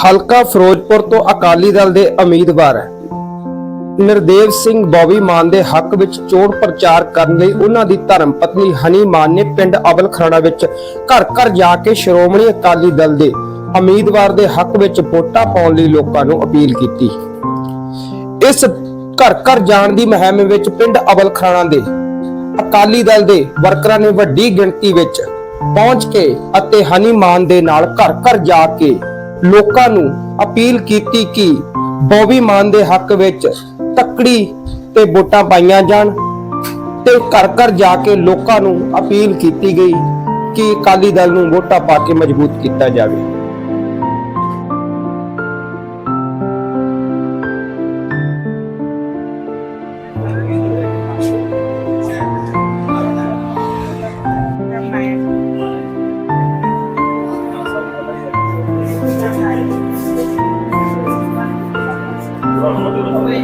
ਹਲਕਾ ਫਿਰੋਜ਼ਪੁਰ ਤੋਂ ਅਕਾਲੀ ਦਲ ਦੇ ਉਮੀਦਵਾਰ ਨਿਰਦੇਵ ਸਿੰਘ ਬੌਬੀ ਮਾਨ ਦੇ ਹੱਕ ਵਿੱਚ ਚੋਣ ਪ੍ਰਚਾਰ ਕਰਨ ਲਈ ਉਹਨਾਂ ਦੀ ਧਰਮ ਪਤਨੀ ਹਨੀ ਮਾਨ ਨੇ ਪਿੰਡ ਅਬਲ ਖਰਾੜਾ ਵਿੱਚ ਘਰ ਘਰ ਜਾ ਕੇ ਸ਼੍ਰੋਮਣੀ ਅਕਾਲੀ ਦਲ ਦੇ ਉਮੀਦਵਾਰ ਦੇ ਹੱਕ ਵਿੱਚ ਵੋਟਾਂ ਪਾਉਣ ਲਈ ਲੋਕਾਂ ਨੂੰ ਅਪੀਲ ਕੀਤੀ। ਇਸ ਘਰ ਘਰ ਜਾਣ ਦੀ ਮੁਹਿੰਮ ਵਿੱਚ ਪਿੰਡ ਅਬਲ ਖਰਾਣਾ ਦੇ ਅਕਾਲੀ ਦਲ ਦੇ ਵਰਕਰਾਂ ਨੇ ਵੱਡੀ ਗਿਣਤੀ ਵਿੱਚ ਪਹੁੰਚ ਕੇ ਅਤੇ ਹਨੀ ਮਾਨ ਦੇ ਨਾਲ ਘਰ ਘਰ ਜਾ ਕੇ ਲੋਕਾਂ ਨੂੰ ਅਪੀਲ ਕੀਤੀ ਕਿ ਬੋਬੀ ਮਾਨ ਦੇ ਹੱਕ ਵਿੱਚ ਤੱਕੜੀ ਤੇ ਵੋਟਾਂ ਪਾਈਆਂ ਜਾਣ ਤੇ ਘਰ ਘਰ ਜਾ ਕੇ ਲੋਕਾਂ ਨੂੰ ਅਪੀਲ ਕੀਤੀ ਗਈ ਕਿ ਅਕਾਲੀ ਦਲ ਨੂੰ ਵੋਟਾਂ ਪਾ ਕੇ ਮਜ਼ਬੂਤ ਕੀਤਾ ਜਾਵੇ। ਸ਼੍ਰੋਮਣੀ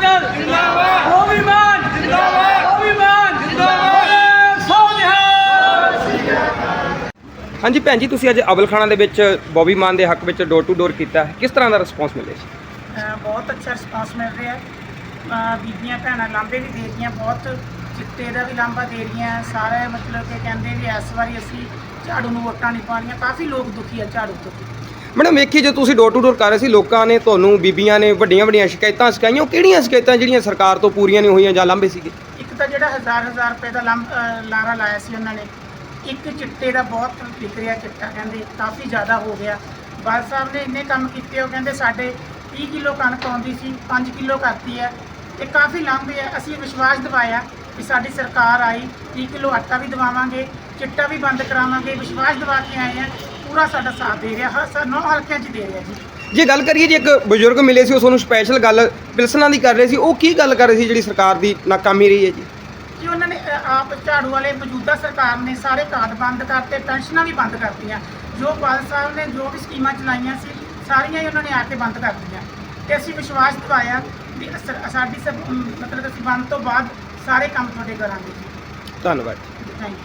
ਬਾਦਲ ਜਿੰਦਾਬਾਦ ਹੋਵੀ ਮਾਨ। ਜਿੰਦਾਬਾਦ ਹੋਵੀ ਮਾਨ। ਜਿੰਦਾਬਾਦ। ਸੋਨਿਆ ਹਾਂਜੀ ਭੈਣ ਜੀ ਤੁਸੀਂ ਅੱਜ ਅਬਲਖਾਣਾ ਦੇ ਵਿੱਚ ਬੌਬੀ ਮਾਨ ਦੇ ਹੱਕ ਵਿੱਚ ਡੋਰ ਟੂ ਡੋਰ ਕੀਤਾ ਹੈ। ਕਿਸ ਤਰ੍ਹਾਂ ਦਾ ਰਿਸਪੌਂਸ ਮਿਲਿਆ ਸੀ ਬਹੁਤ ਅੱਛਾ ਰਿਸਪਾਂਸ ਮਿਲ ਰਿਹਾ ਹੈ। ਬੀਬੀਆਂ ਭੈਣਾਂ ਲਾਂਬੇ ਵੀ ਦੇ ਰਹੀਆਂ ਬਹੁਤ ਚਿੱਟੇ ਦਾ ਵੀ ਲਾਂਬਾ ਦੇ ਰਹੀਆਂ। ਸਾਰੇ ਮਤਲਬ ਕਿ ਕਹਿੰਦੇ ਵੀ ਇਸ ਵਾਰੀ ਅਸੀਂ ਝਾੜੂ ਨੂੰ ਵੋਟਾਂ ਨਹੀਂ ਪਾਉਣੀਆਂ। ਕਾਫੀ ਲੋਕ ਦੁਖੀ ਆ ਝਾੜੂ ਤੋਂ। ਮੈਡਮ ਵੇਖੀ ਜੇ ਤੁਸੀਂ ਡੋਰ ਟੂ ਡੋਰ ਕਰ ਰਹੇ ਸੀ, ਲੋਕਾਂ ਨੇ ਤੁਹਾਨੂੰ, ਬੀਬੀਆਂ ਨੇ ਵੱਡੀਆਂ ਵੱਡੀਆਂ ਸ਼ਿਕਾਇਤਾਂ ਸਿਕਾਈਆਂ ਉਹ ਕਿਹੜੀਆਂ ਸ਼ਿਕਾਇਤਾਂ ਜਿਹੜੀਆਂ ਸਰਕਾਰ ਤੋਂ ਪੂਰੀਆਂ ਨਹੀਂ ਹੋਈਆਂ ਜਾਂ ਲਾਂਭੇ ਸੀਗੇ? ਇੱਕ ਤਾਂ ਜਿਹੜਾ ਹਜ਼ਾਰ ਹਜ਼ਾਰ ਰੁਪਏ ਦਾ ਲੰਬ ਅਹ, ਲਾਰਾ ਲਾਇਆ ਸੀ ਉਹਨਾਂ ਨੇ, ਇੱਕ ਚਿੱਟੇ ਦਾ ਬਹੁਤ ਵਿਕ ਰਿਹਾ ਚਿੱਟਾ, ਕਹਿੰਦੇ ਕਾਫੀ ਜ਼ਿਆਦਾ ਹੋ ਗਿਆ। ਬਾਦ ਸਾਹਿਬ ਨੇ ਇੰਨੇ ਕੰਮ ਕੀਤੇ, ਉਹ ਕਹਿੰਦੇ ਸਾਡੇ 30 ਕਿਲੋ ਕਣਕ ਆਉਂਦੀ ਸੀ 5 ਕਿਲੋ ਕਰਤੀ ਹੈ ਇਹ ਕਾਫੀ ਲਾਂਭੇ ਹੈ। ਅਸੀਂ ਵਿਸ਼ਵਾਸ ਦਿਵਾਇਆ ਕਿ ਸਾਡੀ ਸਰਕਾਰ ਆਈ 30 ਕਿਲੋ ਆਟਾ ਵੀ ਦਵਾਵਾਂਗੇ, ਚਿੱਟਾ ਵੀ ਬੰਦ ਕਰਾਵਾਂਗੇ, ਵਿਸ਼ਵਾਸ ਦਿਵਾ ਕੇ ਆਏ ਆ ਪੂਰਾ ਸਾਡਾ ਸਾਥ ਦੇ ਰਿਹਾ ਹਰ ਨੌ ਹਲਕਿਆਂ 'ਚ ਦੇ ਰਿਹਾ ਜੀ। ਜੇ ਗੱਲ ਕਰੀਏ ਜੇ ਇੱਕ ਬਜ਼ੁਰਗ ਮਿਲੇ ਸੀ ਉਹ ਤੁਹਾਨੂੰ ਸਪੈਸ਼ਲ ਗੱਲ ਪਿਲਸਨਾਂ ਦੀ ਕਰ ਰਹੇ ਸੀ ਉਹ ਕੀ ਗੱਲ ਕਰ ਰਹੇ ਸੀ ਜਿਹੜੀ ਸਰਕਾਰ ਦੀ ਨਾਕਾਮੀ ਰਹੀ ਹੈ ਜੀ? ਕਿ ਉਹਨਾਂ ਨੇ ਆਪ ਝਾੜੂ ਵਾਲੇ ਮੌਜੂਦਾ ਸਰਕਾਰ ਨੇ ਸਾਰੇ ਕਾਰਡ ਬੰਦ ਕਰਤੇ ਪੈਨਸ਼ਨਾਂ ਵੀ ਬੰਦ ਕਰਤੀਆਂ। ਜੋ ਬਾਲ ਸਾਹਿਬ ਨੇ ਜੋ ਵੀ ਸਕੀਮਾਂ ਚਲਾਈਆਂ ਸੀ ਸਾਰੀਆਂ ਹੀ ਉਹਨਾਂ ਨੇ ਆ ਕੇ ਬੰਦ ਕਰਤੀਆਂ ਤੇ ਅਸੀਂ ਵਿਸ਼ਵਾਸ ਦਿਵਾਇਆ ਵੀ ਅਸ- ਸਾਡੀ ਸਭ ਮਤਲਬ ਅਸੀਂ ਬੰਦ ਤੋਂ ਬਾਅਦ ਸਾਰੇ ਕੰਮ ਤੁਹਾਡੇ ਕਰਾਂਗੇ ਧੰਨਵਾਦ। Thank you